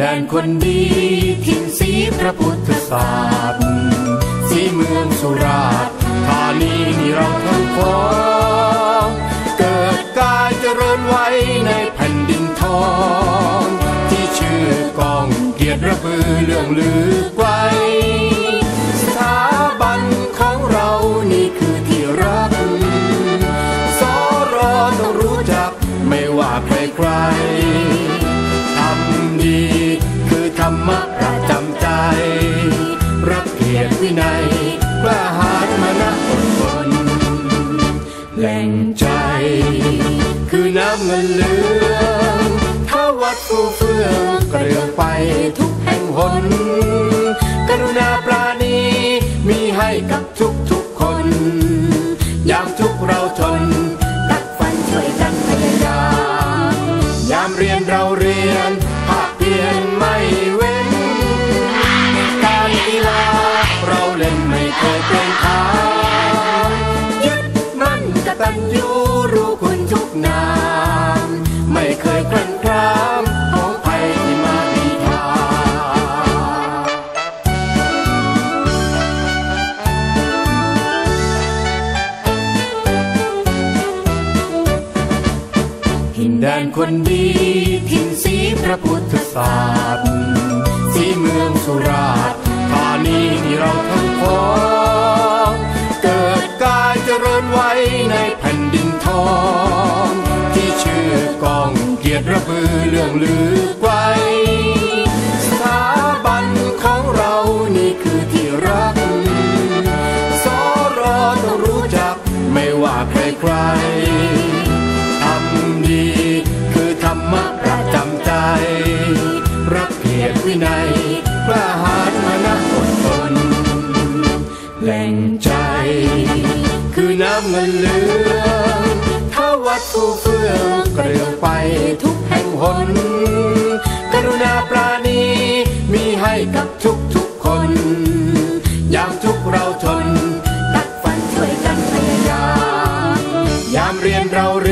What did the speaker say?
ดนคนดีทินสีพระพุทธศาสตร์สีเมืองสุราษฎร์ธานีนี่เราทั้งพ้องเกิดกายเจริญไว้ในแผ่นดินทอง ที่ชื่อกองเกียรติระบือเรื่องลือไกวสถาบันของเรานี่คือที่รักสอรอต้องรู้จักไม่ว่าใครใคร เงินเหลืองถ้าวัดฟูเฟืองเกลียวไปทุกแห่งหน กรุณาปราณีมีให้กับทุกทุกคน ยามทุกเราทนกัดฟันช่วยกันพยายาม ยามเรียนเราเรียนภาคเพียนไม่เว้น การกีฬาเราเล่นไม่เคยเป็นทางยึดมั่นกตัญญูรู้คุณทุกนา แดนคนดีถิ่นสีพระพุทธศาสตร์สีเมืองสุราษฎร์ธานีนี่เราทั้งพ้องเกิดกายเจริญไว้ในแผ่นดินทอง ที่ชื่อกองเกียรติระบือเรื่องลือไกวสถาบันของเรานี่คือที่รักสอรอต้องรู้จักไม่ว่าใครใคร แหล่งใจ คือน้ำเงินเหลืองถ้าวัดผู้เฟื่องกระเดืองไปทุกแห่งหน กรุณาปราณีมีให้กับทุกทุกคน ยามทุกเราทนตักฟันช่วยกันพยายาม ยามเรียนเราเรี